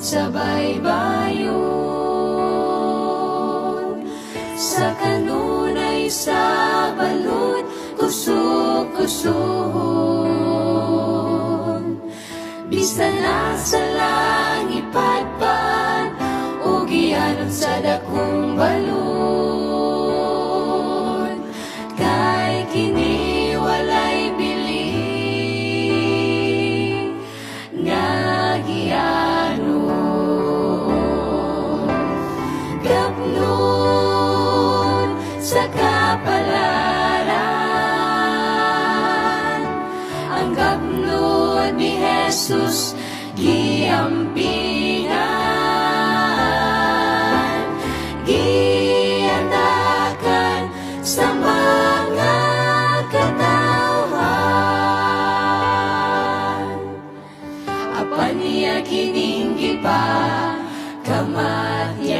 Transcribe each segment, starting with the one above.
sa baybayon. Sa kanunay sa balod kusuk-kusuhon Bisa na sa langit patpan O gianon sa dakong balod Kininggi pa kamatyan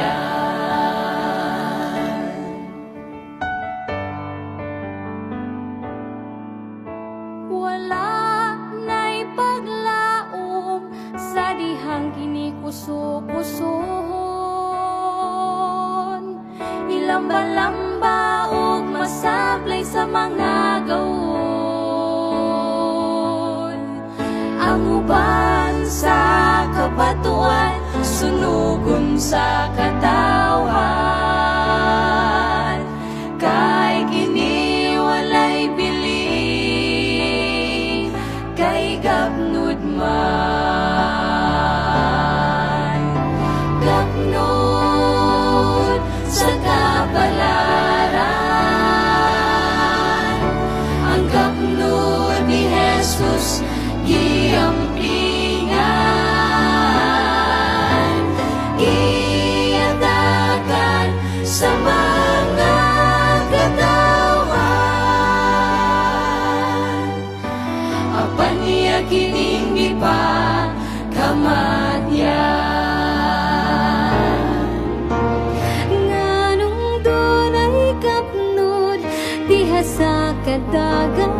Wala na'y paglaom sa dihang kinikusukusuhon Ilamba-lamba og masablay sa mga gawon sunugon sa katawhan Kay kini walay bili Kay gapnud man. Gapnud sa kapalaran. Ang gapnud ni Jesus Apan niya. Kininggi pa kamatyan sa kadagatan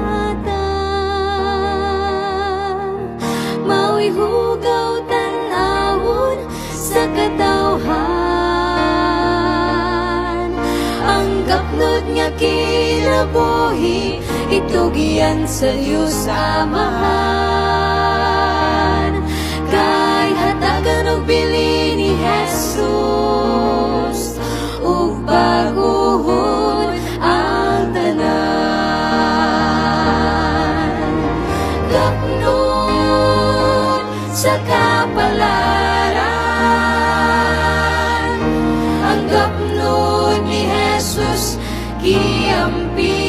Mao'y hugaw tan-awon sa katawhan. Ang kapnod nga kinabuhi itugian sa Diyos Amahan. Kay hatagan og bili ni Jesus ug baguhon ang tanan. Gapnon sa kapalaran Ang gapnon ni Jesus giampingan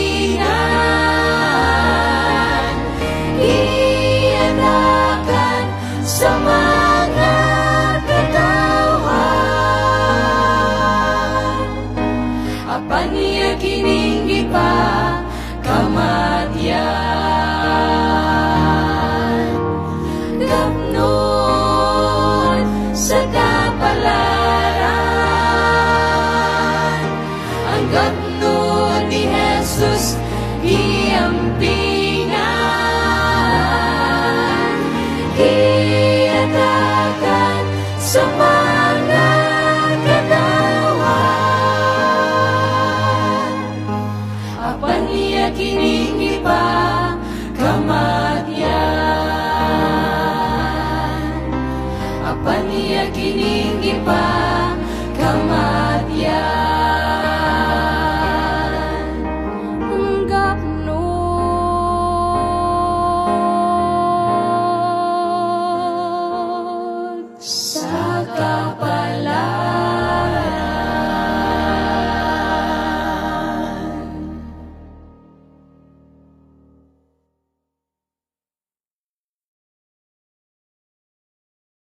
Gapnon ni Jesus giampingan Iatakan sa mga katawhan Apan niya kininggi pa kamatyan Apan niya kininggi